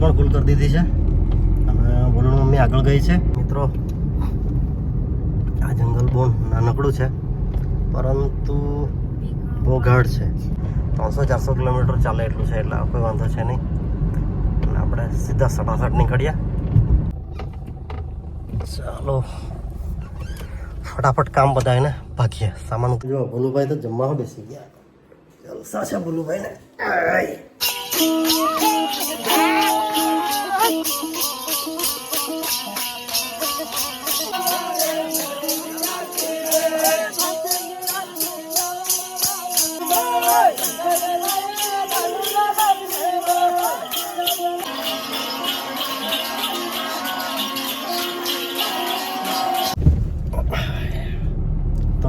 પણ ફૂલ કરી દીધી છે. અને વલણ મમ્મી આગળ ગઈ છે. મિત્રો, આ જંગલ બહુ નાનકડું છે, પરંતુ બહુ ગાઢ છે. ત્રણસો ચારસો કિલોમીટર ચાલે એટલું છે, એટલે કોઈ વાંધો છે નહીં. અને આપણે સીધા સટાસટ નીકળીએ. ચાલો, ફટાફટ કામ બતાવીને ભાગીએ. સામાન જો, ભોલુભાઈ તો જમવા બેસી ગયા. જલસા છે ભોલુભાઈ ને તો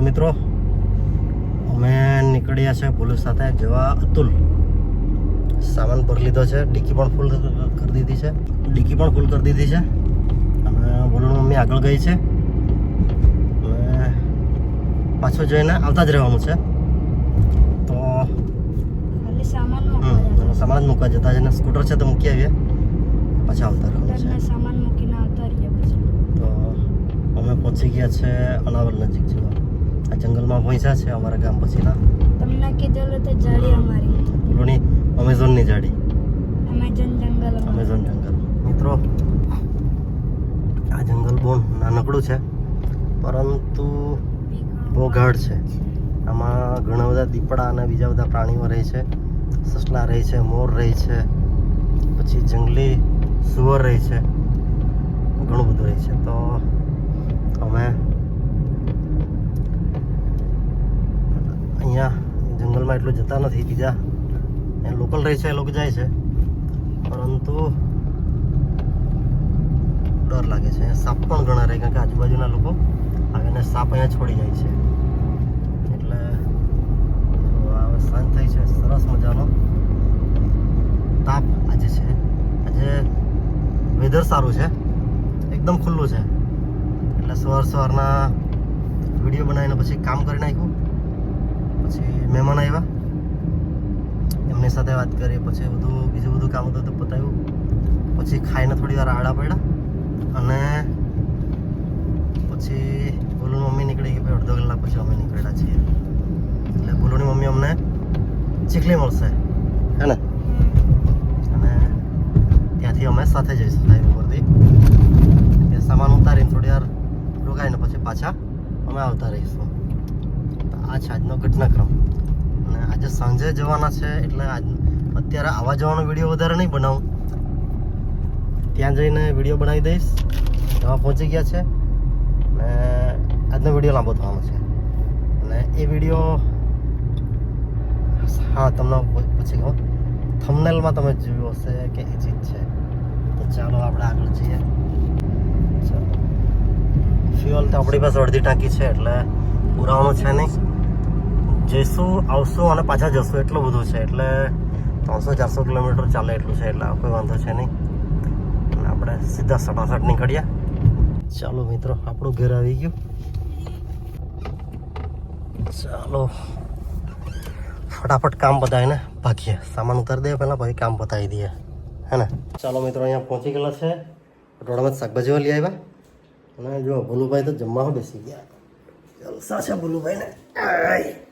મિત્રો અમે નીકળ્યા છે પોલીસ સાથે જવા અતુલ. સામાન ભરી લીધો છે. ડિક્કી પણ ફૂલ કરી દીધી છે. ડિક્કી પણ ફૂલ કરી દીધી છે. અને બોલણ મમ્મી આગળ ગઈ છે. અને પાછો જઈને આવતા જ રહેવાનું છે. તો સામાન મૂકવા સામાન જ મૂકવા જતા છે. સ્કૂટર છે તો મૂકી આવીએ. પાછા આવતા રહેવાનું છે. સામાન મૂકીને આવતા રહીએ તો અમે પહોંચી ગયા છે અનાવલ નજીક જેવા. આ જંગલમાં પહોંચ્યા છે અમારા ગામ પછીના. તમને કીધેલું તો જાળી અમારી. અમેઝોનની જાડી. અમેઝોન જંગલ. અમેઝોન જંગલ મિત્રો આ જંગલ બહુ નાનકડું છે પરંતુ બહુ ગાઢ છે. આમાં ઘણા બધા દીપડા અને બીજા બધા પ્રાણીઓ રહે છે સસલા રહે છે મોર રહે છે પછી જંગલી સુવર રહે છે ઘણું બધું રહે છે. તો અમે અહીંયા જંગલમાં એટલું જતા નથી બીજા એ લોકલ રહે છે, એ લોકો જાય છે. પરંતુ ડર લાગે છે. સાપ પણ ઘણા રહે કારણ કે આજુબાજુના લોકો આવીને સાપ અહીંયા છોડી જાય છે. એટલે શાંત થઈ છે. સરસ મજાનો તાપ આજે છે. આજે વેધર સારું છે. એકદમ ખુલ્લું છે. એટલે સવાર સવારના વીડિયો બનાવીને પછી કામ કરી નાખ્યું. પછી મહેમાન આવ્યા. એમની સાથે વાત કરી, પછી બધું, બીજું બધું કામ હતું તો પતાવ્યું પછી ખાઈને થોડી વાર આડા પડ્યા અને પછી બોલુની મમ્મી નીકળી ગઈ. ભાઈ, અડધો કલાક પછી અમે નીકળ્યા છીએ. એટલે બોલુની મમ્મી અમને ચીખલી મળશે, હે ને? અને ત્યાંથી અમે સાથે જઈશું સાહેબ ઉપરથી. ત્યાં સામાન ઉતારીને થોડી વાર રોકાઈને પછી પાછા અમે આવતા રહીશું. આ છે આજનો ઘટનાક્રમ. અને આજે સાંજે જવાના છે એટલે આજ અત્યારે આવવા જવાનો વીડિયો વધારે નહીં બનાવું. ત્યાં જઈને વીડિયો બનાવી દઈશ. જવા પહોંચી ગયા છે. ને આજનો વીડિયો લાંબો થવાનો છે. અને એ વીડિયો હા, તમને પછી કહું. થમનેલમાં તમે જોયું હશે કે એ ચીજ છે. તો ચાલો આપણે આગળ જઈએ. ચાલો. ફ્યુઅલ તો આપણી પાસે અડધી ટાંકી છે એટલે પુરાવાનું છે નહીં. જઈશું, આવશું અને પાછા જશું, એટલું બધું છે. એટલે ત્રણસો, ચારસો કિલોમીટર ચાલે એટલું છે, એટલે કોઈ વાંધો છે નહીં. અને આપણે સીધા સટાસટ નીકળ્યા ચાલો મિત્રો, આપણું ઘેર આવી ગયું. ચાલો. ફટાફટ કામ પતાવીને ભાગીએ. સામાન ઉતારી દઈએ, પહેલાં પછી કામ પતાવી દઈએ. હે ને? ચાલો મિત્રો, અહીંયા પહોંચી ગયેલા છે. રોડમાં શાકભાજીઓ લઈ આવ્યા. અને જો, ભોલુભાઈ તો જમવા બેસી ગયા. જલસા છે ભોલુભાઈ ને આય.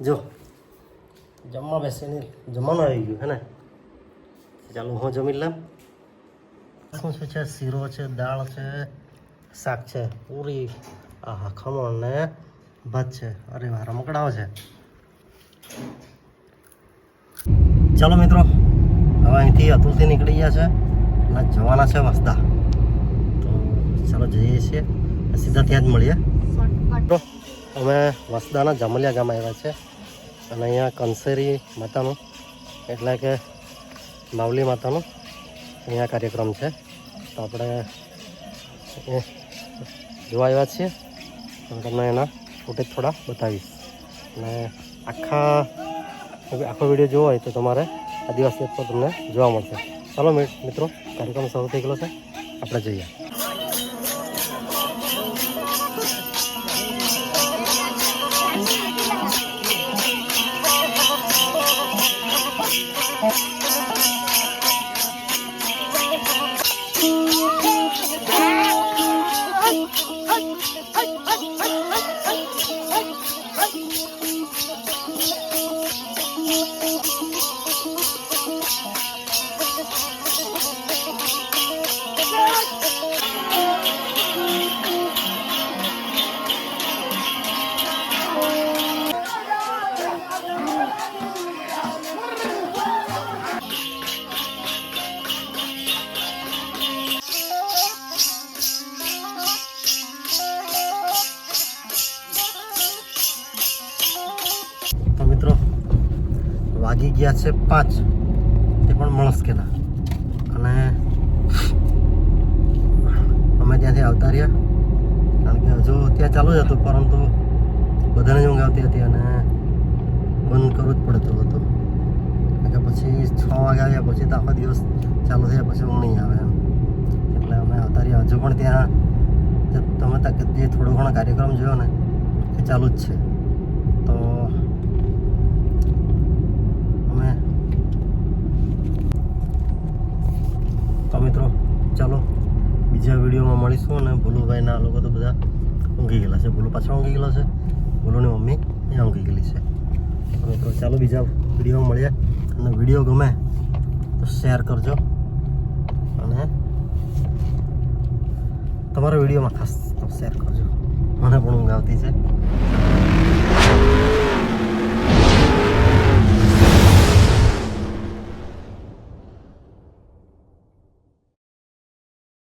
જો જમવા બેસીને જમવાનું આવી ગયું હે ને? ચાલો હું જમી લઉં. શું શું છે? શીરો છે દાળ છે શાક છે પૂરી. આહા ખમણ ને? ભાત છે. અરે વાહ રમકડાઓ છે. ચાલો મિત્રો હવે અહીંથી અતુલથી નીકળી ગયા છે અને જવાના છે વસદા. તો ચાલો જઈએ છીએ. સીધા ત્યાં જ મળીએ. તો અમે વસદાના જામલિયા ગામ આવ્યા છે. અને અહીંયા કંસેરી માતાનો, એટલે કે માવલી માતાનો અહીંયા કાર્યક્રમ છે. તો આપણે જોવા આવ્યા છીએ. અને તમને એના ફૂટેજ થોડા બતાવીશ. અને આખા આખો વીડિયો જોવો હોય તો તમારે આદિવાસી પર તમને જોવા મળશે. ચાલો મિત્રો, કાર્યક્રમ શરૂ થઈ ગયેલો છે. આપણે જઈએ. વાગી ગયા છે પાંચ. તે પણ મળસ્કેના. અને અમે ત્યાંથી આવતા રહ્યા. કારણ કે હજુ ત્યાં ચાલુ જ હતું, પરંતુ બધાને જ ઊંઘ આવતી હતી અને બંધ કરવું જ પડતું હતું. કારણ કે પછી છ વાગે આવ્યા, પછી તો આખો દિવસ ચાલુ થયા, પછી ઊંઘ નહીં આવે એમ. એટલે અમે આવતા રહ્યા. હજુ પણ ત્યાં તમે તક જે થોડો ઘણો કાર્યક્રમ જોયો ને, એ ચાલુ જ છે તો અમે તો મિત્રો ચાલો બીજા વિડીયોમાં મળીશું અને ભૂલુભાઈના આ લોકો તો બધા ઊંઘી ગયેલા છે. ભૂલો પાછળ ઊંઘી ગયેલો છે. ભૂલોની મમ્મી એ ઊંઘી ગયેલી છે. તો ચાલો બીજા વીડિયો મળીએ. અને વીડિયો ગમે તો શેર કરજો. અને તમારા વિડીયોમાં ખાસ શેર કરજો. મને પણ ઊંઘ આવતી છે.